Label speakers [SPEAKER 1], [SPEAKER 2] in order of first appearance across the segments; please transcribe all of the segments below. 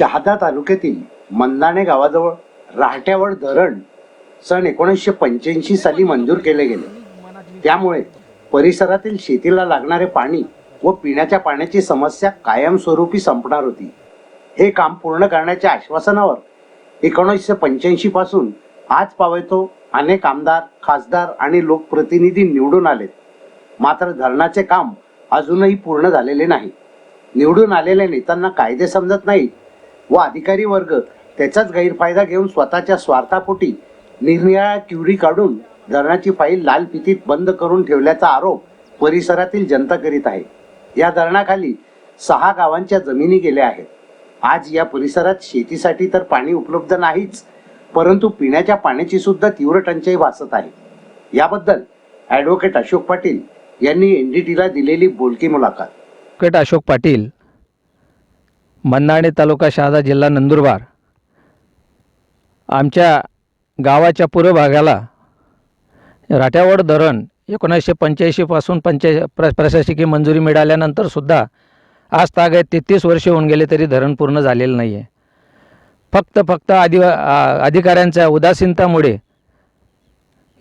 [SPEAKER 1] शहादा तालुक्यातील मंदाणे गावाजवळ राहट्यावड धरण सन एकोणीसशे पंच्याऐंशी साली मंजूर केले गेले. त्यामुळे परिसरातील शेतीला लागणारे पाणी व पिण्याच्या पाण्याची समस्या कायमस्वरूपी संपणार होती. हे काम पूर्ण करण्याच्या आश्वासनावर एकोणीसशे पंच्याऐंशी पासून आज पावेतो अनेक आमदार खासदार आणि लोकप्रतिनिधी निवडून आलेत. मात्र धरणाचे काम अजूनही पूर्ण झालेले नाही. निवडून आलेल्या नेत्यांना कायदे समजत नाहीत व अधिकारी वर्ग त्याचाच गैरफायदा घेऊन स्वतःच्या स्वार्थापोटी निरनिराळ्या क्युरी काढून धरणाची फाईल लाल फितीत बंद करून ठेवल्याचा आरोप परिसरातील जनता करीत आहे. या धरणाखाली सहा गावांच्या जमिनी गेल्या आहेत. आज या परिसरात शेतीसाठी तर पाणी उपलब्ध नाहीच परंतु पिण्याच्या पाण्याची सुद्धा तीव्र टंचाई भासत आहे. याबद्दल ॲडव्होकेट अशोक पाटील यांनी एनडीटीला दिलेली बोलकी मुलाखत.
[SPEAKER 2] अशोक पाटील मन्नाणे तालुका शहादा जिल्हा नंदुरबार. आमच्या गावाच्या पूर्व भागाला राठ्यावड धरण एकोणीसशे पंच्याऐंशीपासून पंच्या प्र प्रशासकीय मंजुरी मिळाल्यानंतर सुद्धा आज तागायत तेहतीस वर्ष होऊन गेले तरी धरण पूर्ण झालेलं नाही आहे फक्त फक्त अधि अधिकाऱ्यांच्या उदासीनतामुळे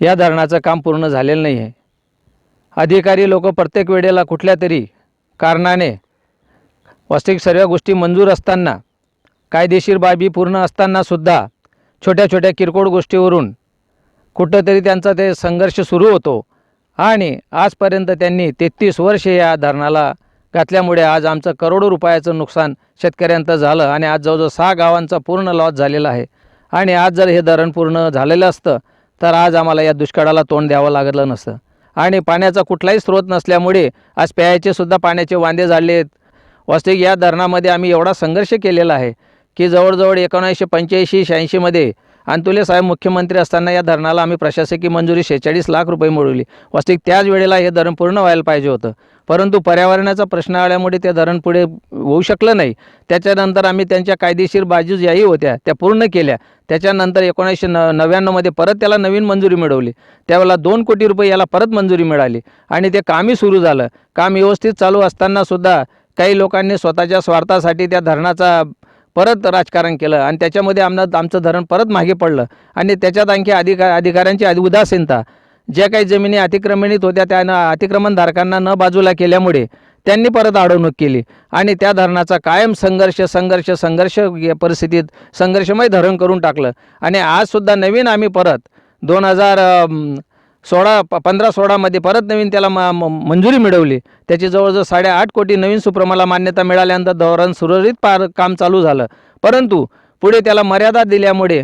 [SPEAKER 2] या धरणाचं काम पूर्ण झालेलं नाही आहे अधिकारी लोक प्रत्येक वेळेला कुठल्या तरी कारणाने वास्तविक सर्व गोष्टी मंजूर असताना कायदेशीर बाबी पूर्ण असतानासुद्धा छोट्या छोट्या किरकोळ गोष्टीवरून कुठंतरी त्यांचा ते संघर्ष सुरू होतो आणि आजपर्यंत त्यांनी तेहतीस वर्षे या धरणाला घातल्यामुळे आज आमचं करोडो रुपयाचं नुकसान शेतकऱ्यांचं झालं आणि आज जवळजवळ सहा गावांचा पूर्ण लॉस झालेला आहे. आणि आज जर हे धरण पूर्ण झालेलं असतं तर आज आम्हाला या दुष्काळाला तोंड द्यावं लागलं नसतं. आणि पाण्याचा कुठलाही स्रोत नसल्यामुळे आज प्यायचे सुद्धा पाण्याचे वांदे झाले आहेत वास्तविक या धरणामध्ये आम्ही एवढा संघर्ष केलेला आहे की जवळजवळ एकोणीसशे पंच्याऐंशी शहाऐंशीमध्ये अंतुले साहेब मुख्यमंत्री असताना या धरणाला आम्ही प्रशासकीय मंजुरी शेहेचाळीस लाख रुपये मिळवली. वास्तविक त्याच वेळेला हे धरण पूर्ण व्हायला पाहिजे होतं. परंतु पर्यावरणाचा प्रश्न आल्यामुळे ते धरण पुढे होऊ शकलं नाही. त्याच्यानंतर आम्ही त्यांच्या कायदेशीर बाजू ज्याही होत्या. त्या पूर्ण केल्या. त्याच्यानंतर एकोणीसशे न नव्याण्णवमध्ये परत त्याला नवीन मंजुरी मिळवली. त्यावेळेला दोन कोटी रुपये याला परत मंजुरी मिळाली. आणि ते कामही सुरू झालं. काम व्यवस्थित चालू असतानासुद्धा काही लोकांनी स्वतःच्या स्वार्थासाठी त्या धरणाचा परत राजकारण केलं आणि त्याच्यामध्ये आमनं आमचं धरण परत मागे पडलं. आणि त्याच्यात आणखी अधिका अधिकाऱ्यांची आधी उदासीनता. ज्या काही जमिनी अतिक्रमणित होत्या त्या अतिक्रमणधारकांना न बाजूला केल्यामुळे त्यांनी परत अडवणूक केली. आणि त्या धरणाचा कायम संघर्ष संघर्ष संघर्ष परिस्थितीत संघर्षमय धरण करून टाकलं. आणि आजसुद्धा नवीन आम्ही परत दोन हजार सोळा प पंधरा सोळामध्ये परत नवीन त्याला म- मंजुरी मिळवली. त्याची जवळजवळ साडेआठ कोटी नवीन सुप्रमाला मान्यता मिळाल्यानंतर धोरण सुरळीत पार काम चालू झालं. परंतु पुढे त्याला मर्यादा दिल्यामुळे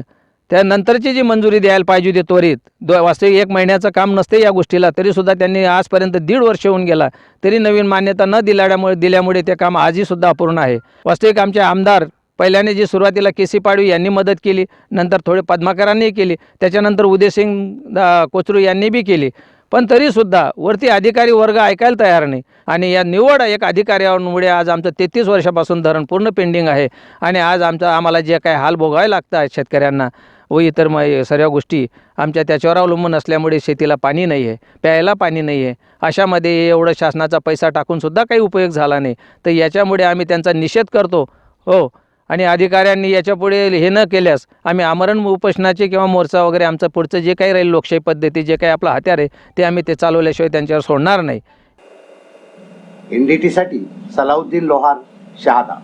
[SPEAKER 2] त्यानंतरची जी मंजुरी द्यायला पाहिजे होती त्वरित दो वास्तविक एक महिन्याचं काम नसते या गोष्टीला तरीसुद्धा त्यांनी आजपर्यंत दीड वर्ष होऊन गेला तरी नवीन मान्यता न दिल्यामुळे दिल्यामुळे ते काम आजही सुद्धा अपूर्ण आहे. वास्तविक आमचे आमदार पहिल्याने जी सुरुवातीला के सी पाडवी यांनी मदत केली नंतर थोडे पद्माकरांनी केली त्याच्यानंतर उदयसिंग कोचरू यांनी बी केली. पण तरीसुद्धा वरती अधिकारी वर्ग ऐकायला तयार नाही आणि या निवड एक अधिकाऱ्यांमुळे आज आमचं तेहतीस वर्षापासून धरण पूर्ण पेंडिंग आहे आणि आज आमचं आम्हाला जे काही हाल भोगावे लागतं आहे शेतकऱ्यांना व इतर मग सर्व गोष्टी आमच्या त्याच्यावर अवलंबून असल्यामुळे शेतीला पाणी नाही आहे प्यायला पाणी नाही आहे अशामध्ये एवढं शासनाचा पैसा टाकूनसुद्धा काही उपयोग झाला नाही. तर याच्यामुळे आम्ही त्यांचा निषेध करतो. हो आणि अधिकाऱ्यांनी याच्यापुढे हे न केल्यास आम्ही आमरण उपोषणाचे किंवा मोर्चा वगैरे आमचं पुढचं जे काही राहील लोकशाही पद्धती जे काही आपलं हत्यार आहे ते आम्ही ते चालवल्याशिवाय त्यांच्यावर सोडणार नाही.
[SPEAKER 1] एनडीटीसाठी सलाउद्दीन लोहार शहादा.